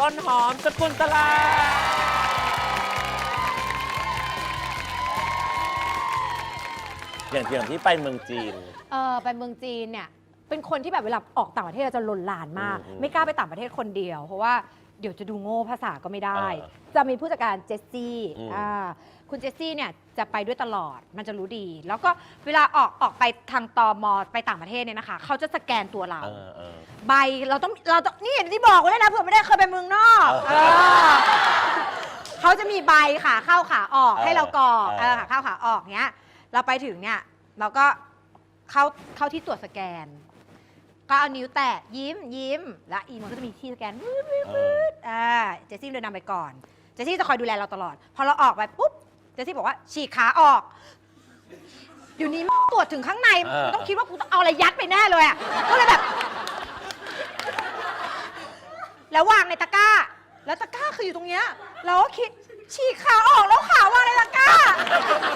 ต้นหอมสกุลตลา อย่างอย่างที่ไปเมืองจีน เออไปเมืองจีนเนี่ยเป็นคนที่แบบเวลาออกต่างประเทศเราจะหล่นหลานมาก อืม ไม่กล้าไปต่างประเทศคนเดียว เพราะว่า เดี๋ยวจะดูโง่ภาษาก็ไม่ได้เออจะมีผู้จัดการเจสซี่อืม อ่าคุณเจสซี่เนี่ยจะไปด้วยตลอดมันจะรู้ดี แล้วก็เวลาออกออกไปทางตอมอไปต่างประเทศเนี่ยนะคะ เขาจะสแกนตัวเรา เออเออ ใบเราต้องเราต้องนี่ที่บอกไว้เลยนะเผื่อไม่ได้เคยไปเมืองนอกเออ เออเขาจะมีใบขาเข้าขาออกเออให้เรากรอกเอเอออขาเข้าขาออกเนี้ย เราไปถึงเนี่ยเราก็เข้าเข้าที่ตรวจสแกน ก็เอานิ้วแตะยิ้มยิ้ม แล้วอีมันก็จะมีที่สแกนวืดวืดเอออ่าเจสซี่เดินนำไปก่อน เจสซี่จะคอยดูแลเราตลอด พอเราออกไปปุ๊บ เจสซี่บอกว่าฉีกขาออก อยู่นี้ตรวจถึงข้างในเออต้องคิดว่ากูต้องเอาอะไรยัดไปแน่เลยอะก็เลยแบบ แล้ววางในตะกร้า แล้วตะกร้าคืออยู่ตรงเนี้ย เราก็คิดฉีกขาออกแล้วขาวางในตะกร้า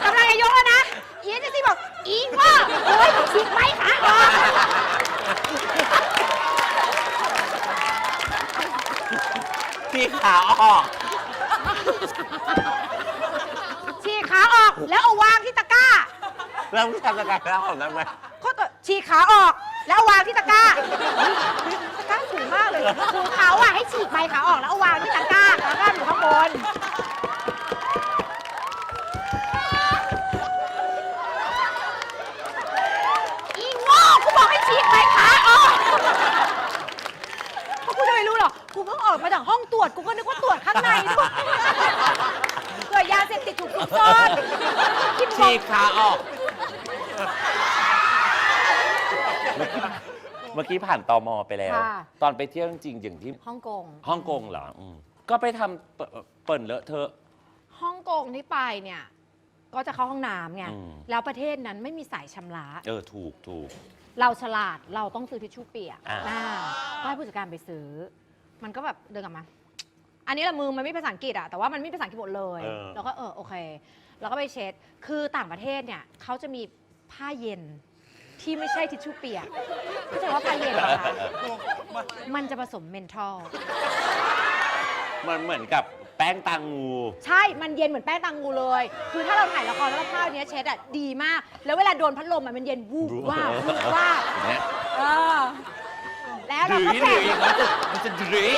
กำลังจะยกแล้วนะ อีเจสซี่บอก อีว่าโอ้ยฉีกไว้ขาออก ที่ขาออก ฉีกขาออกแล้วเอาวางที่ตะกร้าแล้วทำสกายแล้วของนั้นไหมข้อต่อฉีกขาออกแล้วเอาวางที่ตะกร้าตะกร้าสูงมากเลยคือเขาอะให้ฉีกใบขาออกแล้วเอาวางที่ตะกร้าตะกร้าอยู่ข้างบนอีโง่กูบอกให้ฉีกใบขาออกเพราะกูจะไม่รู้หรอกกูเพิ่งออกมาจากห้องตรวจกูก็นึกว่าตรวจข้างในด้วยเกิดยาเสพติดถูกซุกซ่อนคิดบอฉีกกขาออก เมื่อกี้ผ่านตอมอไปแล้ว ค่ะ ตอนไปเที่ยวจริงๆอย่างที่ฮ่องกง ฮ่องกงเหรออืมก็ไปทำเปิเปิ่นเลอะเทอะ ฮ่องกงที่ไปเนี่ย ก็จะเข้าห้องน้ำไง อืม แล้วประเทศนั้นไม่มีสายชำระ เออ ถูกถูก เราฉลาดเราต้องซื้อทิชชู่เปียกอ่า อ่าก็ให้ผู้จัดการไปซื้อ มันก็แบบเดินกลับมา อันนี้ละมือมันไม่ภาษาอังกฤษอะแต่ว่ามันไม่ภาษาอังกฤษหมดเลยเออ แล้วก็เออโอเค แล้วก็ไปเช็ด คือต่างประเทศเนี่ยเขาจะมีผ้าเย็นที่ไม่ใช่ทิชชู่เปียกเข้าใจว่าผ้าเย็นเหรอคะมันจะผสมเมนทอล มันเหมือนกับแป้งตางู ใช่ มันเย็นเหมือนแป้งตังงูเลย คือถ้าเราถ่ายละครแล้วเราผ้าเนี้ยเช็ดอะดีมาก แล้วเวลาโดนพัดลมอะมันเย็นวูบว่าบวูบว่าบเนี่ยเออ แล้วดืเรา้ก็อแปะดื้อมันจะมันจะดื้อ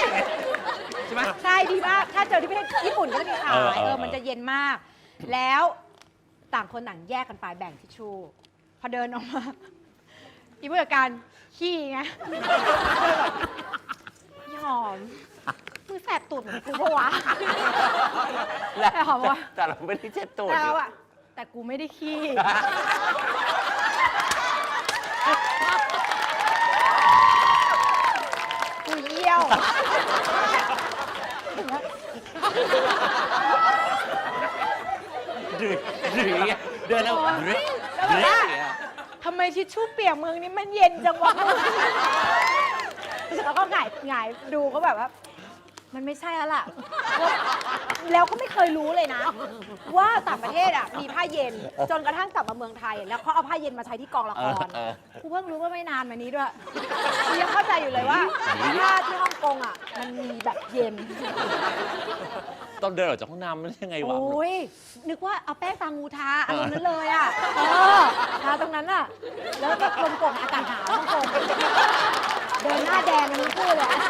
ใช่ไหม ใช่ดีมากถ้าเจอที่ประเทศญี่ปุ่นก็จะมีขายเออเอเอออมันจะเย็นมาก แล้วต่างคนต่างแยกกันไปแบ่งทิชชู่พอเดินออกมา อีผู้จัดการขี้ไงก็เลยแบบพี่หอมมึงแสบตูดเหมือนกูปะวะแล้วแต่หอมว่าแต่เราไม่ได้เช็ดตูด แต่เราอะแต่กูไม่ได้ขี้ กูเยี่ยว ดื้อดื้อเดินแล้วหรือทำไมทิชชู่เปียกมืองนี้มันเย็นจังวะ แล้วก็หงายหงายดูก็แบบว่า มันไม่ใช่แล้วล่ะแล้วแล้วก็ไม่เคยรู้เลยนะ ว่าต่างประเทศอะมีผ้าเย็นจนกระทั่งกลับมาเมืองไทย แล้วเขาเอาผ้าเย็นมาใช้ที่กองละครเออ กูเพิ่งรู้ว่าไม่นานมานี้ด้วยกูยังเข้าใจอยู่เลยว่าผ้าที่ฮ่องกงอะ มันมีแบบเย็น ตอนเดินออกจากห้องน้ำมันยังไงวะ โอ้ย นึกว่าเอาแป้งตางูทาอารมณ์นั้นเลยอะ เออ ทาตรงนั้นอะ แล้วก็กลมกลมอากาศหนาวฮ่องกงเดินหน้าแดงกันทั้งคู่เลยอะ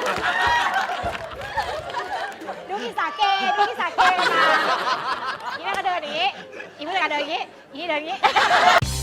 ดูอีสาเกดูอีสาเกมา อย่างนี้เดี๋ยวนี้